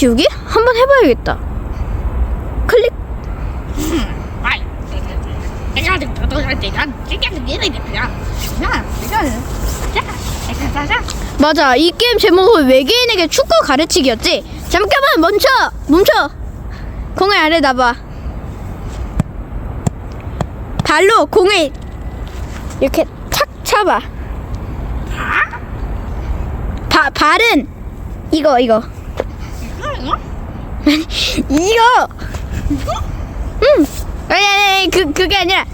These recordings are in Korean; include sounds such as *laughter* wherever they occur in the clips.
키우기? 한번 해봐야겠다. 클릭. 맞아, 이 게임 제목은 외계인에게 축구 가르치기였지. 잠깐만 멈춰, 멈춰. 공을 아래 놔봐. 발로 공을 이렇게 착 차봐. 바? 발은 이거 이거. 이거. 응. 아니 아니 그 그게 아니라.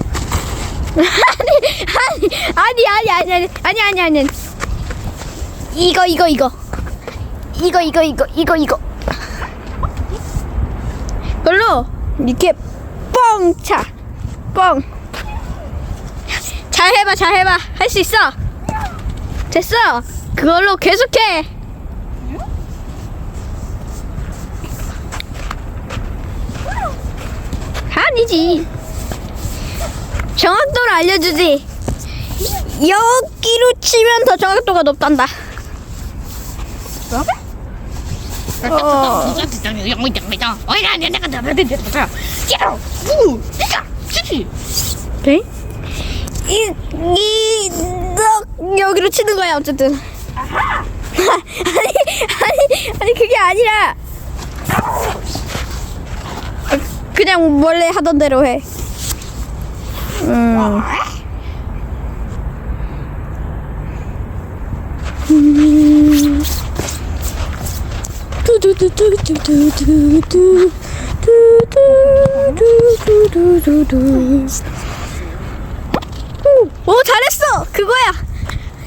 아니 아니 아니 아니 아니 아니 아니 아니 아니. 이거 이거 이거. 이거 이거 이거 이거 이거. 그걸로 이렇게 뻥 차. 뻥. 잘 해봐 잘 해봐 할 수 있어. 됐어. 그걸로 계속해. 아니지. 정확도를 알려주지. 여기로 치면 더 정확도가 높단다. 어. 치치 네? 이, 이, 너, 여기로 치는 거야, 어쨌든. *laughs* 아니, 아니, 아니, 그게 아니라. 그냥 원래 하던 대로 해. 음. 음. 오, 오 잘했어 그거야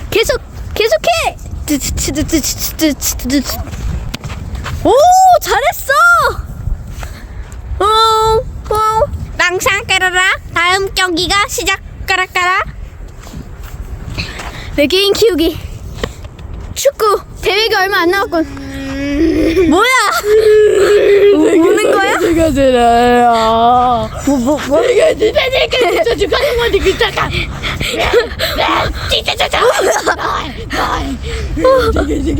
계속 계속해. 오 잘했어 어, 어. 땅상 까라라 다음 경기가 시작 까라까라 외계인 키우기 축구 대회가 얼마 안 남았군 뭐야 우는 거야? 내가 들어요 뭐, 뭐, 뭐? 내가 진짜 내가 진짜 죽하는 건데 그 잠깐 진짜 진짜 내가 진짜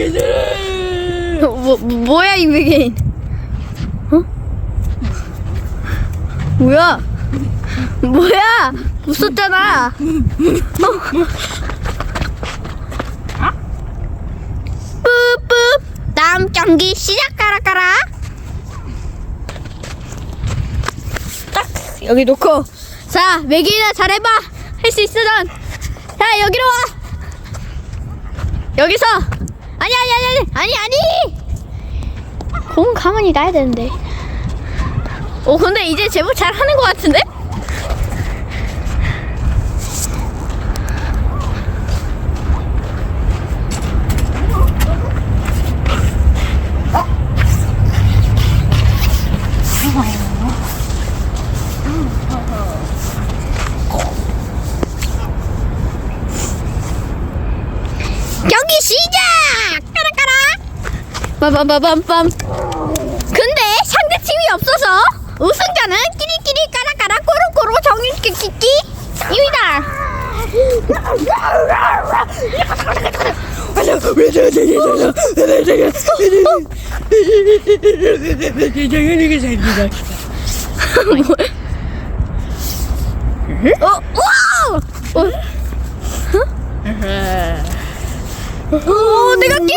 들어 뭐, 뭐야 이 외계인? 어? 뭐야? 뭐야? 웃었잖아. 어. 뿌뿌. 다음 경기 시작 까라까라. 딱 여기 놓고. 자 외계인아 잘해봐. 할 수 있어 넌. 자 여기로 와. 여기서. 아니 아니 아니 아니 아니 아니. 공 가만히 놔야 되는데. 오 근데 이제 제법 잘 하는 것 같은데? 경기 시작! 까라까라! 빠밤빠밤빰 근데 상대팀이 없어서 우승자는 끼리끼리 까라까라 꼬르꼬르 정일끼끼끼 입니다 어? 와우! 어? 어? 오 내가 끼